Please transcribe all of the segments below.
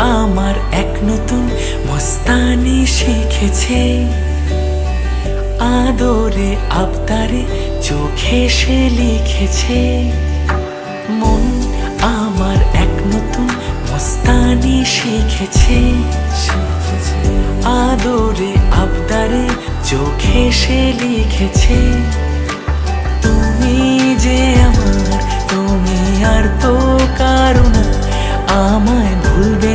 আমার এক নতুন মস্তানি শিখেছে। আদরে আবদারে চোখে সে লিখেছে। মন আমার এক নতুন মস্তানি শিখেছে। আদরে আবদারে চোখে সে লিখেছে। তুমি যে আমার, তুমি আর তো কারণ আমায় ভুলবে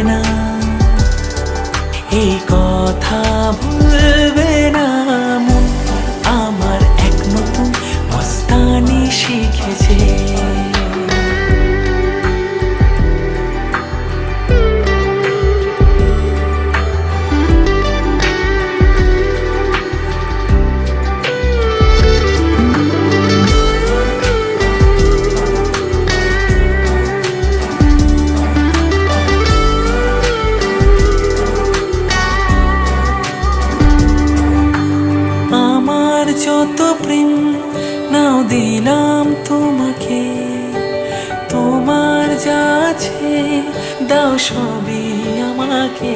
যত প্রেম, নাও দিলাম তোমাকে। তোমার যা আছে, দাও সবই আমাকে।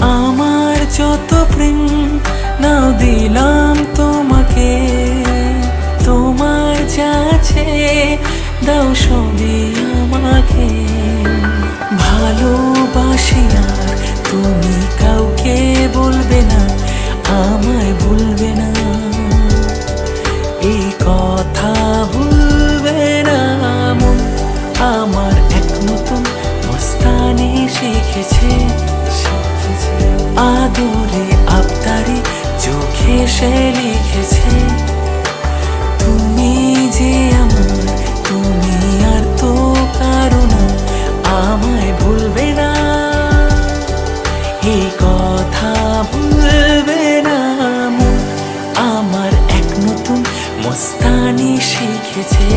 আমার যত প্রেম, নাও দিলাম তোমাকে। তোমার যা আছে, দাও সবই আমাকে। শিখেছে আদরে আবদারি চোখে সে লিখেছে, তুমি যে আমার, তুমি আর তো কারণ আমায় ভুলবে না। এই কথা ভুলবে না আমার এক নতুন মস্তানি শিখেছে।